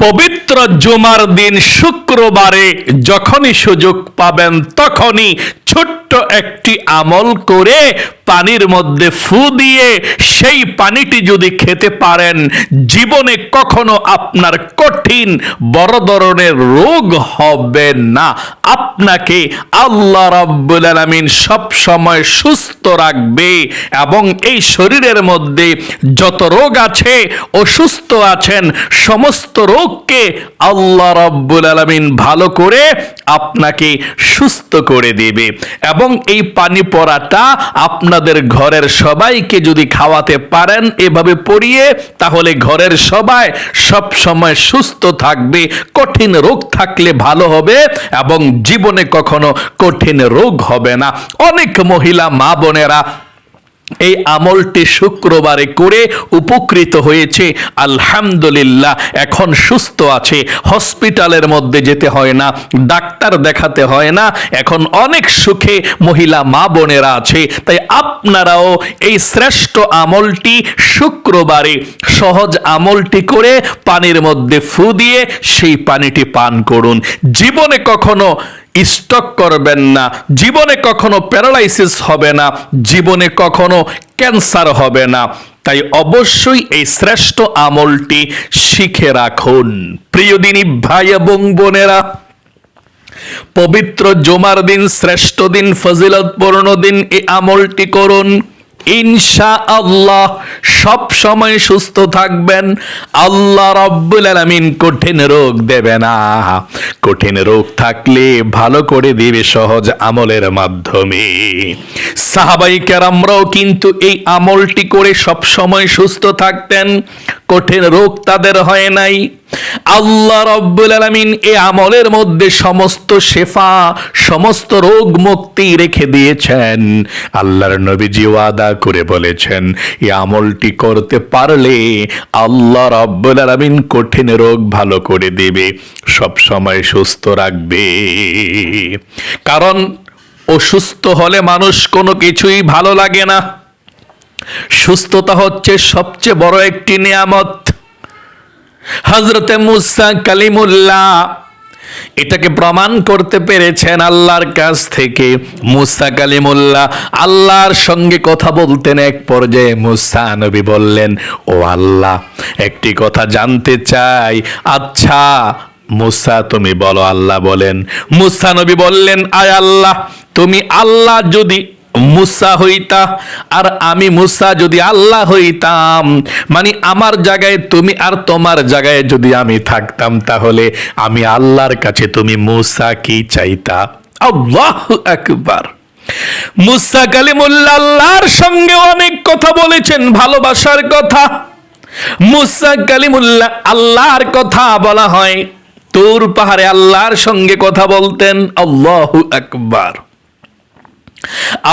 পবিত্র জুমার দিন শুক্রবারে যখনই সুযোগ পাবেন তখনই ছোট্ট একটি আমল করে পানির মধ্যে ফু দিয়ে সেই পানিটি যদি খেতে পারেন, জীবনে কখনো আপনার কঠিন বড় ধরনের রোগ হবে না। আপনাকে আল্লাহ রাব্বুল আলামিন সব সময় সুস্থ রাখবে এবং এই শরীরের মধ্যে যত রোগ আছে, অসুস্থ আছেন, সমস্ত রোগকে আল্লাহ রাব্বুল আলামিন ভালো করে আপনাকে সুস্থ করে দেবে। এবং এই পানি পড়াটা আপনাদের ঘরের সবাইকে যদি খাওয়াতে পারেন এভাবে পড়িয়ে, তাহলে ঘরের সবাই সব সময় সুস্থ থাকবে, কঠিন রোগ থাকলে ভালো হবে এবং জীবনে কখনো কঠিন রোগ হবে না। অনেক মহিলা মা বোনেরা এই আমলটি শুক্রবারে করে উপকৃত হয়েছে। আলহামদুলিল্লাহ, এখন সুস্থ আছে। হসপিটালের মধ্যে যেতে হয় না, ডাক্তার দেখাতে হয় না। এখন অনেক সুখে মহিলা, মা বোনেরা আছে। তাই আপনারাও এই শ্রেষ্ঠ আমলটি শুক্রবারে সহজ আমলটি করে পানির মধ্যে ফু দিয়ে সেই পানিটি পান করুন। জীবনে কখনো স্টক করবেন না। জীবনে কখনো প্যারালাইসিস হবে না, জীবনে কখনো ক্যান্সার হবে না। তাই অবশ্যই এই শ্রেষ্ঠ আমলটি শিখে রাখুন। প্রিয় দিনী ভাই এবং বোনেরা, পবিত্র জমার দিন, শ্রেষ্ঠ দিন, ফজিলতপূর্ণ দিন, এই আমলটি করুন। ইনশা আল্লাহ সব সময় সুস্থ থাকবেন। আল্লাহ রব্বুল আলামিন কঠিন রোগ দেবে না। কঠিন রোগ থাকলে ভালো করে দেবে সহজ আমলের মাধ্যমে। সাহাবাই কেরামরাও কিন্তু এই আমলটি করে সব সময় সুস্থ থাকতেন। কঠিন রোগ তাদের হয় নাই। আল্লাহ রব্বুল আলামিন এ আমলের মধ্যে সমস্ত শেফা, সমস্ত রোগ মুক্তি রেখে দিয়েছেন। আল্লাহর নবীজি ওয়াদা করে বলেছেন এই আমলটি করতে পারলে আল্লাহ রব্বুল আলামিন কঠিন রোগ ভালো করে দেবে, সব সময় সুস্থ রাখবে। কারণ অসুস্থ হলে মানুষ কোনো কিছুই ভালো লাগে না। সুস্থতা হচ্ছে সবচেয়ে বড় একটি নিয়ামত। হজরতে মুসা কালিমুল্লাহ এটাকে প্রমাণ করতে পেরেছেন আল্লাহর কাছ থেকে। মুসা কালিমুল্লাহ আল্লাহর সঙ্গে কথা বলতেন এক পর্যায়ে মুসা নবী বললেন, ও আল্লাহ, একটি কথা জানতে চাই। আচ্ছা মুসা তুমি বলো। আল্লাহ বলেন, মুসা নবী বললেন, আয় আল্লাহ, তুমি আল্লাহ যদি মুসা হইতা, আর আমি মুসা যদি আল্লাহ হইতাম মানে আমার জায়গায় তুমি আর তোমার জায়গায় যদি আমি থাকতাম, তাহলে আমি আল্লাহর কাছে তুমি মুসা কি চাইতা? আল্লাহ আকবার। মুসা কালিমুল্লাহ আল্লাহর সঙ্গে অনেক কথা বলেছেন, ভালোবাসার কথা। মুসা কালিমুল্লাহ আল্লাহর কথা বলা হয়। তোর পাহাড়ে আল্লাহর সঙ্গে কথা বলতেন, আল্লাহু আকবার।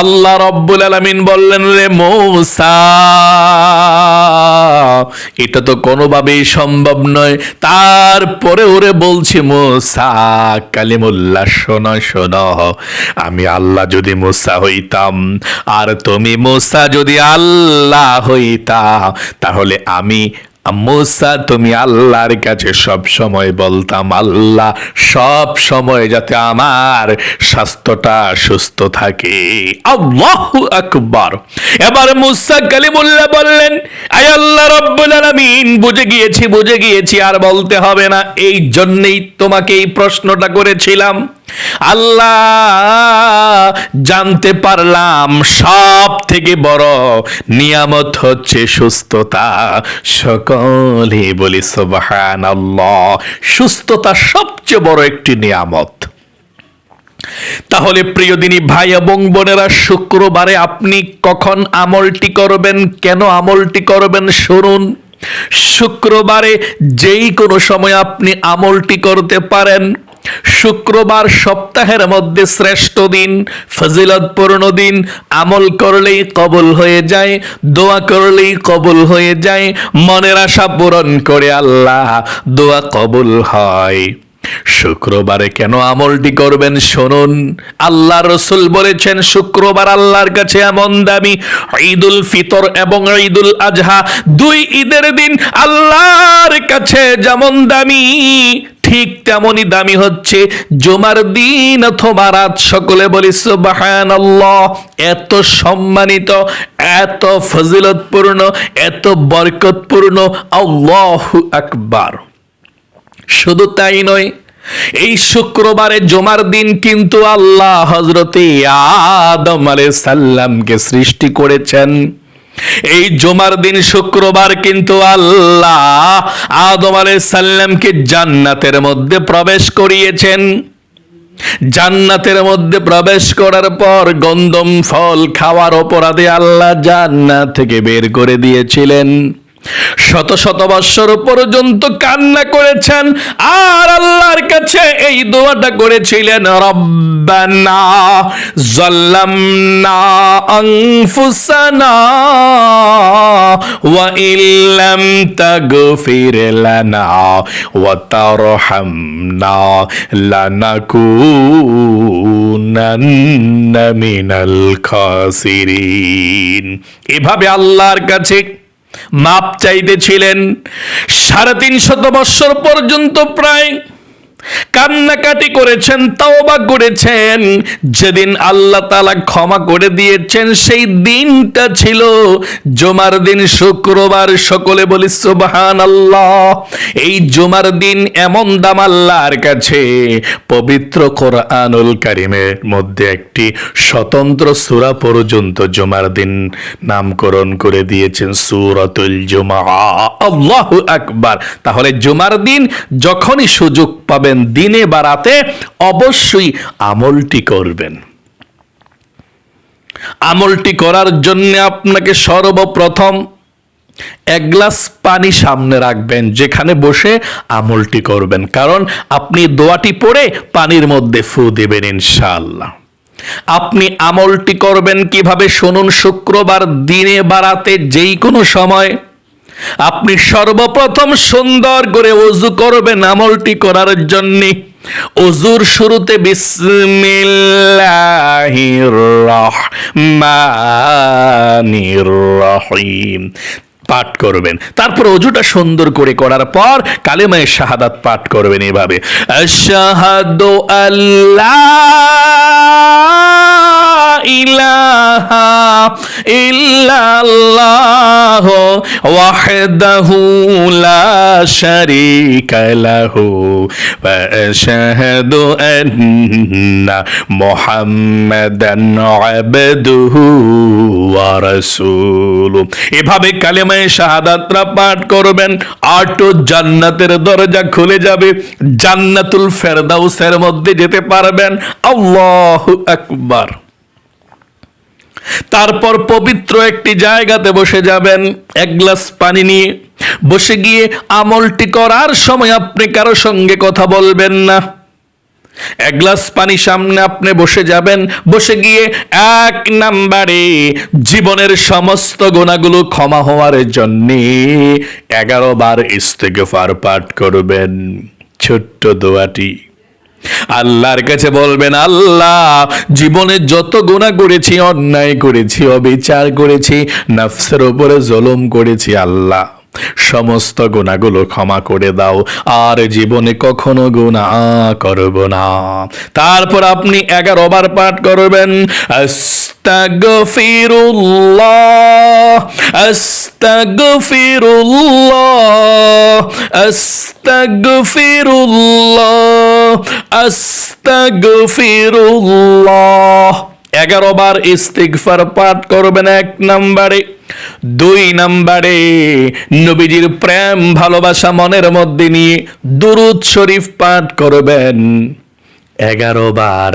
আল্লাহ রব্বুল আলামিন বললেন, রে মৌসা, এটা তো কোনোভাবেই সম্ভব নয়। তারপরে ওরে বলছি, মোসা, কালিমুল্লাহ, শোনো শোনো, আমি আল্লাহ যদি মোসা হইতাম, আর তুমি মোসা যদি আল্লাহ হইতা, তাহলে আমি মুসা তুমি আল্লাহর কাছে সব সময় বলতাম, আল্লাহ, সব সময় যাতে আমার স্বাস্থ্যটা সুস্থ থাকে। আল্লাহু আকবার। এবার মুসা কালিমুল্লাহ বললেন, আয় আল্লাহ রব্বুল আলামিন, বুঝে গিয়েছি বুঝে গিয়েছি, আর বলতে হবে না। এই জন্যই তোমাকে এই প্রশ্নটা করেছিলাম। আল্লাহ, জানতে পারলাম সব থেকে বড় নিয়ামত হচ্ছে সুস্থতা। সকলে বলি সুবহান সুস্থতা সবচেয়ে বড় একটি নিয়ামত। তাহলে প্রিয় দিনী ভাই এবং বোনেরা, শুক্রবারে আপনি কখন আমলটি করবেন? কেন আমলটি করবেন? শুনুন। শুক্রবারে যেই কোনো সময় আপনি আমলটি করতে পারেন। শুক্রবার সপ্তাহের মধ্যে শ্রেষ্ঠ দিন, ফজিলতপূর্ণ দিন, আমল করলেই কবুল হয়ে যায়, দোয়া করলেই কবুল হয়ে যায়, মনের আশা পূরণ করে আল্লাহ দোয়া কবুল হয়। শুক্রবারে কেন আমলটি করবেন শুনুন। আল্লাহ রসুল বলেছেন, শুক্রবার আল্লাহর কাছে এমন দামি ঈদুল ফিতর এবং ঈদুল আজহা, দুই ঈদের দিন আল্লাহর কাছে যেমন দামি ঠিক তেমনই দামি হচ্ছে। জুমার দিন অথবা রাত, সকলে বলি সুবহানাল্লাহ। এত সম্মানিত, এত ফজিলতপূর্ণ, এত বরকতপূর্ণ, আল্লাহু আকবার। শুধু তাই নয়, এই শুক্রবারে জমার দিন কিন্তু আল্লাহ হজরতে আদম আলে সাল্লামকে সৃষ্টি করেছেন। এই জমার দিন শুক্রবার কিন্তু আল্লাহ আদম আলে সাল্লামকে জান্নাতের মধ্যে প্রবেশ করিয়েছেন। জান্নাতের মধ্যে প্রবেশ করার পর গন্দম ফল খাওয়ার অপরাধে আল্লাহ জান্নাত থেকে বের করে দিয়েছিলেন। শত শত বৎসর পর্যন্ত কান্না করেছেন আর আল্লাহর কাছে এই দোয়াটা করেছিলেন, রব্বানা জাল্লামনা আনফুসানা ওয়া ইল্লাম তাগফির লানা ওয়া তারহামনা লানাকুনান্না মিনাল খাসিরিন। এভাবে আল্লাহর কাছে মাপ চাইতেছিলেন সাড়ে তিনশত বৎসর পর্যন্ত প্রায় কান্নাকাটি করেছেন, তাওবা করেছেন। যেদিন আল্লাহ তালা ক্ষমা করে দিয়েছেন, সেই দিনটা ছিল জমার দিন, শুক্রবার। সকলে বলি সুবহান আল্লাহ এই জমার দিন এমন দাম আল্লাহর কাছে। পবিত্র কোরআনুল কারিমের মধ্যে একটি স্বতন্ত্র সূরা পর্যন্ত জমার দিন নামকরণ করে দিয়েছেন, সূরাতুল জুমা। আল্লাহু আকবার। তাহলে জুমার দিন যখনই সুযোগ পাবেন দিনে বা রাতে, অবশ্যই আমলটি করবেন। আমলটি করার জন্য আপনাকে সর্বপ্রথম এক গ্লাস পানি সামনে রাখবেন, যেখানে বসে আমলটি করবেন। কারণ আপনি দোয়াটি পড়ে পানির মধ্যে ফু দেবেন ইনশাআল্লাহ। আপনি আমলটি করবেন কীভাবে? শুনুন, শুক্রবার দিনে বাড়াতে যেই কোনো সময় আপনি সর্বপ্রথম সুন্দর করে অজু করবেন আমলটি করার জন্য। অজুর শুরুতে রহিম পাঠ করবেন। তারপর অজুটা সুন্দর করে করার পর কালেমায় শাহাদাত পাঠ করবেন এভাবে। আশহাদু আল্লাহ ইলাহা ইল্লাল্লাহ ওয়াহদাহু লা শারীকা লাহু ওয়া আশহাদু আন্না মুহাম্মাদান আবদুহু ওয়া রাসূলুহু এভাবে কালেমায়ে শাহাদাতরা পাঠ করবেন, আটো জান্নাতের দরজা খুলে যাবে, জান্নাতুল ফেরদাউসের মধ্যে যেতে পারবেন। আল্লাহু আকবার। তারপর পবিত্র একটি জায়গাতে বসে যাবেন। এক গ্লাস পানি নিয়ে বসে গিয়ে আমলটি করার সময় আপনি কারও সঙ্গে কথা বলবেন না। এক গ্লাস পানি সামনে আপনি বসে যাবেন। বসে গিয়ে এক নাম্বারে জীবনের সমস্ত গোনাগুলো ক্ষমা হওয়ার জন্য এগারো বার ইস্তেগফার পাঠ করবেন। ছোট্ট দোয়াটি আল্লাহর কাছে বলবেন, আল্লাহ জীবনে যত গোনা করেছি, অন্যায় করেছি, অবিচার করেছি, নফসের ওপরে জলম করেছি, আল্লাহ। সমস্ত গুণাগুলো ক্ষমা করে দাও। আর জীবনে কখনো গুণা করব না। তারপর আপনি এগারো বার পাঠ করবেন। এগারো বার ইস্তিগফার পাঠ করবেন এক নম্বরে। দুই নম্বরে নবীজির প্রেম, ভালোবাসা মনের মধ্যে নিয়ে দুরুদ শরীফ পাঠ করবেন। এগারো বার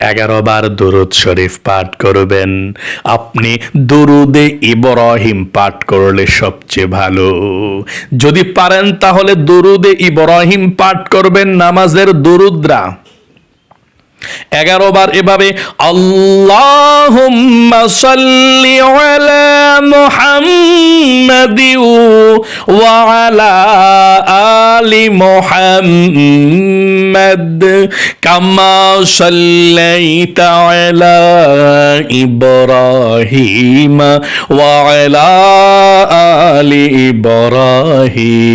এগারো বার দুরুদ শরীফ পাঠ করবেন। আপনি দুরুদে ইব্রাহিম পাঠ করলে সবচেয়ে ভালো। যদি পারেন তাহলে দুরুদে ইব্রাহিম পাঠ করবেন নামাজের দুরুদ্রা। এগারো বার এভাবে, আল্লাহুম্মা সাল্লি আলা মুহাম্মাদি ওয়া আলা আলি মুহাম্মাদ কামা সাল্লাইতা আলা ইব্রাহিম ওয়া আলা আলি ইব্রাহিম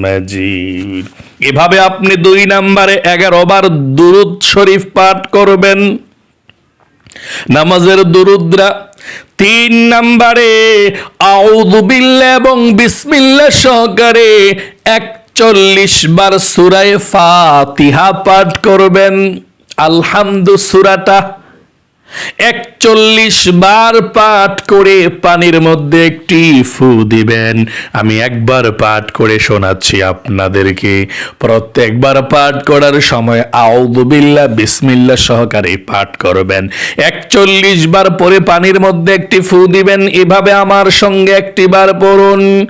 এভাবে আপনি দুই নম্বরে এগারো বার দুরুদ শরীফ পাঠ করবেন। নামাজের দুরুদ্রা তিন নম্বরে আউদুবিল্লা এবং বিসমিল্লা সহকারে একচল্লিশ বার সুরায় ফাতিহা পাঠ করবেন। আলহামদু সুরাটা একচল্লিশ বার পাঠ করে পানির মধ্যে একটি ফু দিবেন। আমি একবার পাঠ করে শোনাচ্ছি আপনাদেরকে। প্রত্যেকবার পাঠ করার সময় আউদুবিল্লা বিসমিল্লা সহকারে পাঠ করবেন। একচল্লিশ বার পরে পানির মধ্যে একটি ফু দিবেন। এভাবে আমার সঙ্গে একটি বার পড়ুন।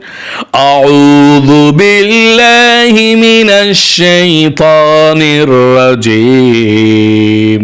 আউযু বিল্লাহি মিনাশ শাইতানির রাজিম।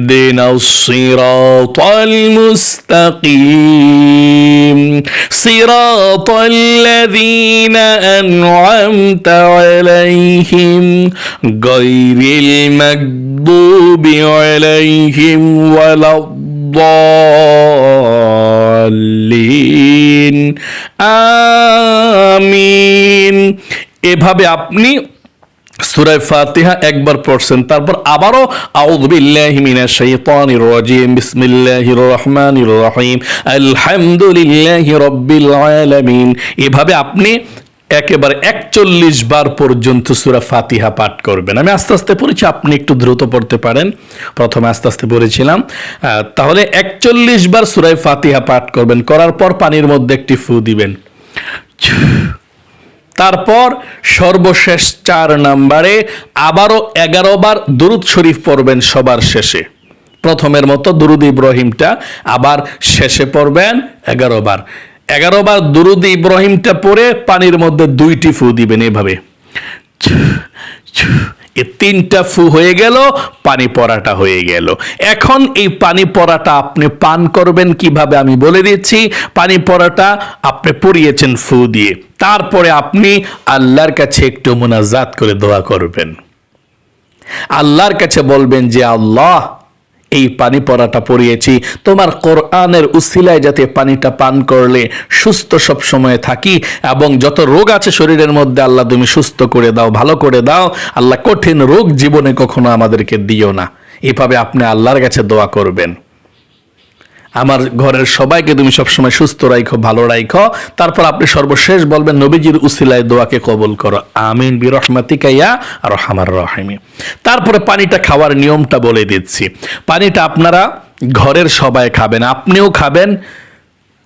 الصراط المستقيم صراط الذين أنعمت عليهم غير المكذوب عليهم ولا الضالين আমিন এভাবে আপনি সুরায় ফাতিহা একবার পড়ছেন, তারপর আবারও আউযু বিল্লাহি মিনাশ শাইতানির রাজিম, বিসমিল্লাহির রহমানির রহিম, আলহামদুলিল্লাহি রাব্বিল আলামিন। এভাবে আপনি একেবারে একচল্লিশ বার পর্যন্ত সুরা ফাতিহা পাঠ করবেন। আমি আস্তে আস্তে পড়েছি, আপনি একটু দ্রুত পড়তে পারেন। প্রথমে আস্তে আস্তে পড়েছিলাম। তাহলে একচল্লিশ বার সুরায় ফাতিহা পাঠ করবেন, করার পর পানির মধ্যে একটি ফু দিবেন। তারপর সর্বশেষ চার নাম্বারে আবারও এগারো বার দুরুদ শরীফ পড়বেন সবার শেষে। প্রথমের মতো দুরুদ ইব্রাহিমটা আবার শেষে পড়বেন এগারো বার। এগারো বার দুরুদ ইব্রাহিমটা পরে পানির মধ্যে দুইটি ফু দিবেন এভাবে। এ তিনটা ফু হয়ে গেল, পানি পড়াটা হয়ে গেল। এখন এই পানি পড়াটা আপনি পান করবেন কীভাবে আমি বলে দিচ্ছি। পানি পড়াটা আপনি পড়িয়েছেন ফু দিয়ে। তারপরে আপনি আল্লাহর কাছে একটু মোনাজাত করে দোয়া করবেন। আল্লাহর কাছে বলবেন যে, আল্লাহ, এই পানি পড়াটা পড়িয়েছি তোমার কোরআনের উসিলায় যাতে পানিটা পান করলে সুস্থ সব সময় থাকি এবং যত রোগ আছে শরীরের মধ্যে, আল্লাহ তুমি সুস্থ করে দাও, ভালো করে দাও। আল্লাহ কঠিন রোগ জীবনে কখনো আমাদেরকে দিও না। এভাবে আপনি আল্লাহর কাছে দোয়া করবেন। আমার ঘরের সবাইকে তুমি সবসময় সুস্থ রাখো ভালো রাখো তারপর আপনি সর্বশেষ বলবেন, নবীজির উসিলায় দোয়াকে কবল করো। আমিন বিরহমাতিকাইয়া আর হামার রহমি তারপরে পানিটা খাওয়ার নিয়মটা বলে দিচ্ছি। পানিটা আপনারা ঘরের সবাই খাবেন, আপনিও খাবেন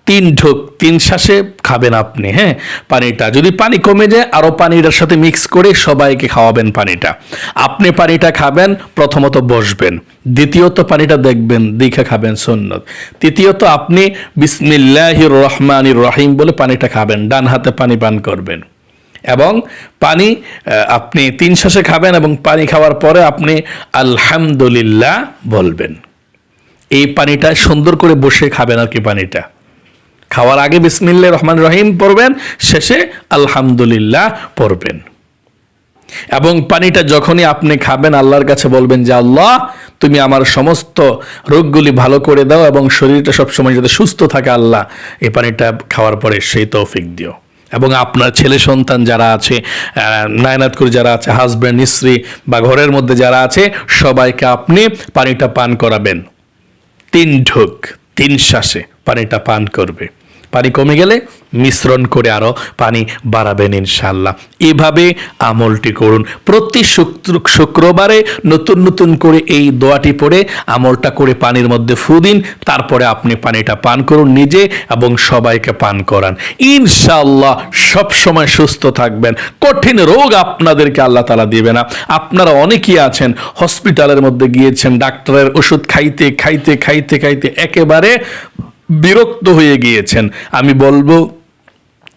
তিন ঢোক, তিন শ্বাসে খাবেন আপনি হ্যাঁ? পানিটা, যদি পানি কমে যায় আরও পানিটার সাথে মিক্স করে সবাইকে খাওয়াবেন পানিটা। আপনি পানিটা খাবেন, প্রথমত বসবেন, দ্বিতীয়ত পানিটা দেখবেন, দেখে খাবেন সুন্নত। তৃতীয়ত আপনি বিসমিল্লাহির রহমানির রহিম বলে পানিটা খাবেন, ডান হাতে পানি পান করবেন। এবং পানি আপনি তিন শ্বাসে খাবেন এবং পানি খাওয়ার পরে আপনি আলহামদুলিল্লাহ বলবেন। এই পানিটা সুন্দর করে বসে খাবেন আর কি পানিটা। খাওয়ার আগে বিসমিল্লা রহমান রহিম পড়বেন, শেষে আলহামদুলিল্লাহ পড়বেন। এবং পানিটা যখনই আপনি খাবেন, আল্লাহর কাছে বলবেন যে আল্লাহ, তুমি আমার সমস্ত রোগগুলি ভালো করে দাও এবং শরীরটা সবসময় যাতে সুস্থ থাকে, আল্লাহ, এই পানিটা খাওয়ার পরে সেই তৌফিক দিও। এবং আপনার ছেলে সন্তান যারা আছে নায়নাত করে যারা আছে হাজব্যান্ড স্ত্রী বা ঘরের মধ্যে যারা আছে, সবাইকে আপনি পানিটা পান করাবেন। তিন ঢোক, তিন শ্বাসে পানিটা পান করবে। পানি কমে গেলে মিশ্রণ করে আরও পানি বাড়াবেন ইনশাল্লাহ এভাবে আমলটি করুন। প্রতি শুক্র- শুক্রবারে নতুন নতুন করে এই দোয়াটি পড়ে আমলটা করে পানির মধ্যে ফু দিন, তারপরে আপনি পানিটা পান করুন নিজে এবং সবাইকে পান করান। ইনশাল্লাহ সব সময় সুস্থ থাকবেন। কঠিন রোগ আপনাদেরকে আল্লাহ তালা দিবে না। আপনারা অনেকেই আছেন, হসপিটালের মধ্যে গিয়েছেন, ডাক্তারের ওষুধ খাইতে খাইতে খাইতে খাইতে একেবারে বিরক্ত হয়ে গিয়েছেন। আমি বলব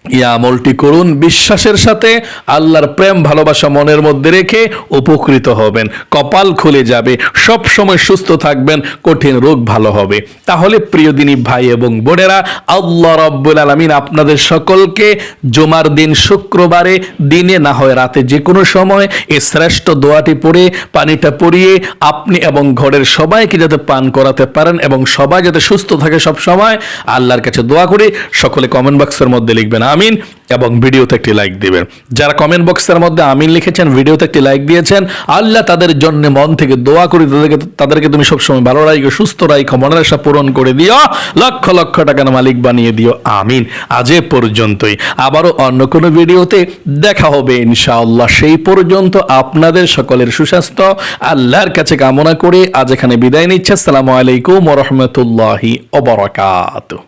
এই আমলটি করুন, বিশ্বাসের সাথে আল্লাহর প্রেম, ভালোবাসা মনের মধ্যে রেখে উপকৃত হবেন। কপাল খুলে যাবে সব সময় সুস্থ থাকবেন, কঠিন রোগ ভালো হবে। তাহলে প্রিয় দিনী ভাই এবং বোনেরা, আল্লাহ রব্বুল আলমিন আপনাদের সকলকে জুমার দিন শুক্রবারে, দিনে না হয় রাতে যে কোনো সময় এই শ্রেষ্ঠ দোয়াটি পড়ে, পানিটা পরিয়ে আপনি এবং ঘরের সবাইকে যাতে পান করাতে পারেন এবং সবাই যাতে সুস্থ থাকে সব সময় আল্লাহর কাছে দোয়া করে সকলে কমেন্ট বক্সের মধ্যে লিখবেন আমিন এবং ভিডিওতে একটি লাইক দিবেন। যারা কমেন্ট বক্সের মধ্যে আমিন লিখেছেন, ভিডিওতে একটি লাইক দিয়েছেন, আল্লাহ তাদের জন্য মন থেকে দোয়া করি, তাদেরকে তাদেরকে তুমি সবসময় ভালো রাখো সুস্থ রাখো মনের আশা পূরণ করে দিও, লক্ষ লক্ষ টাকার মালিক বানিয়ে দিও, আমিন। আজ এ পর্যন্তই। আবারও অন্য কোনো ভিডিওতে দেখা হবে ইনশাআল্লাহ। সেই পর্যন্ত আপনাদের সকলের সুস্বাস্থ্য, আল্লাহর কাছে কামনা করে আজ এখানে বিদায় নিচ্ছে। আসসালামু আলাইকুম ওরহমতুল্লাহি ওবরাকাতুহ